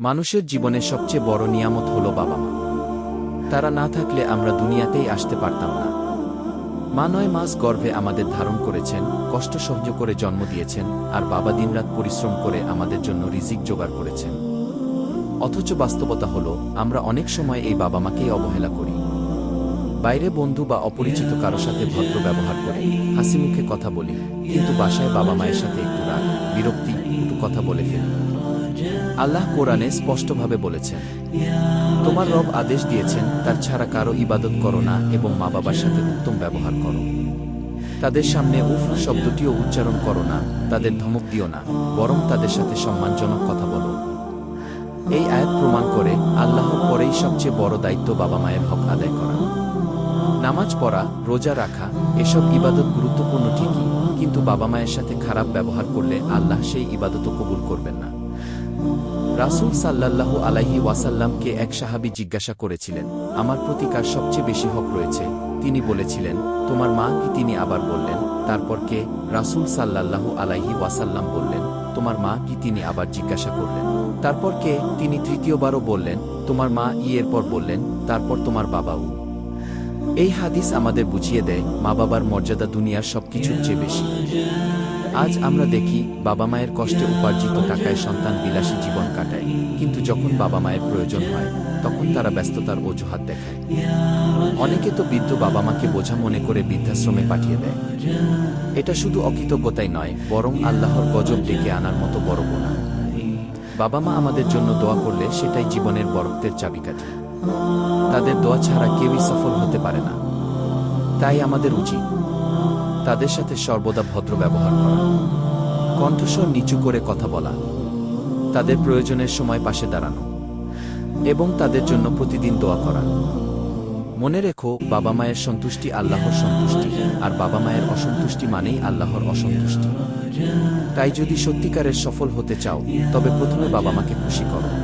মানুষের জীবনে সবচেয়ে বড় নিয়ামত হল বাবা মা। তারা না থাকলে আমরা দুনিয়াতেই আসতে পারতাম না। মা নয় মাস গর্ভে আমাদের ধারণ করেছেন, কষ্ট সহ্য করে জন্ম দিয়েছেন, আর বাবা দিনরাত পরিশ্রম করে আমাদের জন্য রিজিক জোগাড় করেছেন। অথচ বাস্তবতা হল, আমরা অনেক সময় এই বাবা মাকেই অবহেলা করি। বাইরে বন্ধু বা অপরিচিত কারও সাথে ভদ্র ব্যবহার করে, হাসি মুখে কথা বলি, কিন্তু বাসায় বাবা মায়ের সাথে একটু রাগ, বিরক্তি, একটু কথা বলে ফেলি। আল্লাহ কোরআনে স্পষ্টভাবে বলেছেন, তোমার রব আদেশ দিয়েছেন, তার ছাড়া কারও ইবাদত করো না এবং মা বাবার সাথে উত্তম ব্যবহার করো। তাদের সামনে উফ শব্দটিও উচ্চারণ করো না, তাদের ধমক দিও না, বরং তাদের সাথে সম্মানজনক কথা বলো। এই আয়াত প্রমাণ করে আল্লাহর পরেই সবচেয়ে বড় দায়িত্ব বাবা মায়ের হক আদায় করা। নামাজ পড়া, রোজা রাখা, এসব ইবাদত গুরুত্বপূর্ণ ঠিকই, কিন্তু বাবা মায়ের সাথে খারাপ ব্যবহার করলে আল্লাহ সেই ইবাদতও কবুল করবেন না। রাসূল সাল্লাল্লাহু আলাইহি ওয়াসাল্লামকে এক সাহাবী জিজ্ঞাসা করেছিলেন, আমার প্রতি কার সবচেয়ে বেশি হক রয়েছে? তিনি বলেছিলেন, তোমার মা কি? তিনি আবার বললেন, তারপর কে? রাসূল সাল্লাল্লাহু আলাইহি ওয়াসাল্লাম বললেন, তোমার মা কি? তিনি আবার জিজ্ঞাসা করলেন, তারপর কে? তিনি তৃতীয়বারও বললেন, তোমার মা ই এরপর বললেন, তারপর তোমার বাবাও। এই হাদিস আমাদের বুঝিয়ে দেয়, মা বাবার মর্যাদা দুনিয়ার সবকিছুর চেয়ে বেশি। আজ আমরা দেখি, বাবা মায়ের কষ্টে উপার্জিত টাকায় সন্তান বিলাসী জীবন কাটায়। কিন্তু যখন বাবা মায়ের প্রয়োজন হয়, তখন তারা ব্যস্ততার অজুহাত দেখায়। অনেকে তো বৃদ্ধ বাবা মাকে বোঝা মনে করে বৃদ্ধাশ্রমে পাঠিয়ে দেয়। এটা শুধু অকৃতজ্ঞতাই নয়, বরং আল্লাহর গজব ডেকে আনার মতো বড় গোনা বাবা মা আমাদের জন্য দোয়া করলে সেটাই জীবনের বরত্বের চাবিকাঠি। তাদের দোয়া ছাড়া কেউই সফল হতে পারে না। তাই আমাদের উচিত তাদের সাথে সর্বদা ভদ্র ব্যবহার করা। কণ্ঠস্বর নিচু করে কথা বলা। তাদের প্রয়োজনের সময় পাশে দাঁড়ানো। এবং তাদের জন্য প্রতিদিন দোয়া করা। মনে রেখো, বাবা মায়ের সন্তুষ্টি আল্লাহর সন্তুষ্টি, আর বাবা মায়ের অসন্তুষ্টি মানেই আল্লাহর অসন্তুষ্টি। তাই যদি সত্যিকারের সফল হতে চাও, তবে প্রথমে বাবা মাকে খুশি করো।